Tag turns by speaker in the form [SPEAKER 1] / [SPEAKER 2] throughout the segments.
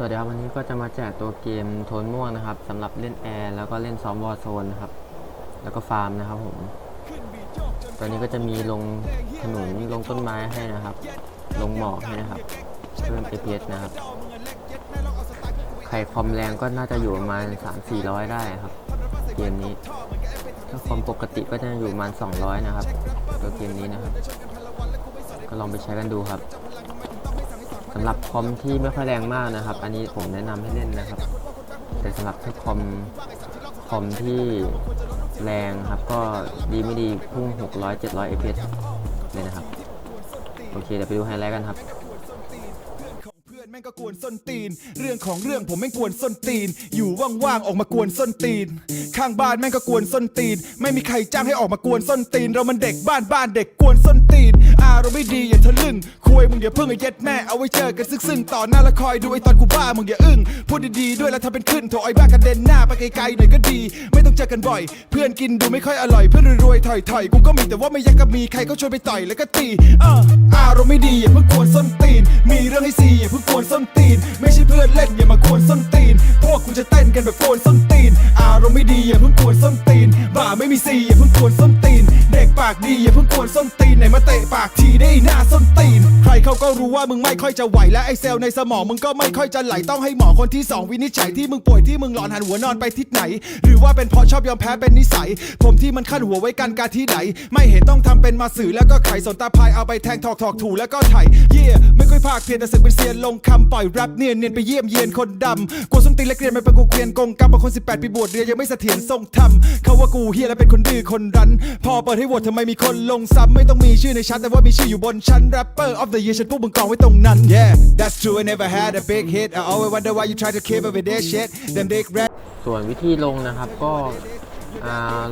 [SPEAKER 1] สวัสดีครับวันนี้ก็จะมาแจกตัวเกมโทนม่วงนะครับสำหรับเล่นแอร์แล้วก็เล่นซ้อมวอร์โซนนะครับ แล้วก็ฟาร์มนะครับผมตอนนี้ก็จะมีลงถนนลงต้นไม้ให้นะครับ ลงหมอกให้นะครับเพิ่ม FPS นะครับใครคอมแรงก็น่าจะอยู่ประมาณ 3-400 ได้ครับ เกมนี้ ถ้าคอมปกติก็จะอยู่ประมาณ 200 นะครับ ตัวเกมนี้นะครับ ก็ลองไปใช้กันดูครับำหรับคอมที่ไม่ค่อยแรงมากนะครับ อันนี้ผมแนะนำให้เล่นนะครับ แต่สำหรับถ้าคอมคอมที่แรงครับ ก็ดีไม่ดีพุ่ง 600 700 fps เลยนะครับ โอเค เดี๋ยวไปดูไฮไลท์กันครับ
[SPEAKER 2] แม่งก็กวนส้นตีน เรื่องของเรื่องผมแม่งกวนส้นตีน อยู่ว่างๆออกมากวนส้นตีน ข้างบ้านแม่งก็กวนส้นตีน ไม่มีใครจ้างให้ออกมากวนส้นตีน เรามันเด็กบ้านบ้านเด็กกวนส้นตีนอารมณ์ไม่ดีอย่าทะลึ่งคุยมึงอย่าเพิ่งไอ้เย็ดแม่เอาไว้เจอกันซึ่งๆต่อหน้าและคอยดูไอ้ตอนกูบ้ามึงอย่าอึ้งพูดดีๆด้วยแล้วทำเป็นขึ้นโถไอ้บ้ากระเด็นหน้าไปไกลๆหน่อยก็ดี ไม่ต้องเจอกันบ่อย เพื่อนกินดูไม่ค่อยอร่อยเพื่อนรวยๆถอยๆกูก็มีแต่ว่าไม่อยากจะมีใครก็ชวนไปต่อยแล้วก็ตีเอออารมณ์ไม่ดีอย่าเพิ่งกวนส้นตีน มีเรื่องให้ซีอย่าเพิ่งกวนส้นตีน ไม่ใช่เพื่อนเล่นอย่ามากวนส้นตีน พวกคุณจะเต้นกันแบบกวนส้นตีน อารมณ์ไม่ดีอย่าเพิ่งกวนส้นตีน บ่าไม่มีซีอย่าเพิ่งกวนส้นตีน เด็กปากดีอย่าเพิ่งกวนส้นตีนไหนมาเตะปากทีได้หน้าส้นตีน ใครเขาก็รู้ว่ามึงไม่ค่อยจะไหวและไอเซลล์ในสมองมึงก็ไม่ค่อยจะไหลต้องให้หมอคนที่สองวินิจฉัยที่มึงป่วยที่มึงหลอนหันหัวนอนไปทิศไหน หรือว่าเป็นเพราะชอบยอมแพ้เป็นนิสัย ผมที่มันขั้นหัวไว้กันการที่ไหน ไม่เห็นต้องทำเป็นมาสื่อแล้วก็ไขสนตาพายเอาไปแทงถอกถอกถูแล้วก็ไถเย่ไม่ ภาคเพียนแต่สึกเป็นเซียนลงคำปล่อยแรปเนียนเนียนไปเยี่ยมเยียนคนดำกลัวส้มตีนและเกลียนไม่เป็นกูเกลียนกงกรรมบางคน 18 ปีบวชเรียนยังไม่เสถียรทรงธรรมเขาว่ากูเฮียและเป็นคนดื้อคนรั้นพอเปิดให้โหวตทำไมมีคนลงซ้ำไม่ต้องมีชื่อในชั้นแต่ว่ามีชื่ออยู่บนชั้น rapper of the year ฉันพวกมึงกองไว้ตรงนั้น yeah that's true I never had a big hit I always wonder why you try to keep up with that shit them big rap
[SPEAKER 1] ส่วนวิธีลงนะครับก็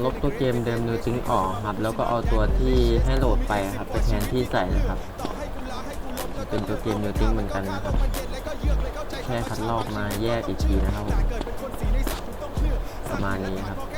[SPEAKER 1] ลบตัวเกมเดิมนิวจิงออกครับ แล้วก็เอาตัวที่ให้โหลดไปครับไปแทนที่ใส่นะครับ เป็นตัวเกมนิวจิงเหมือนกันนะครับแค่คัดลอกมาแยกอีกทีนะครับผมประมาณนี้ครับ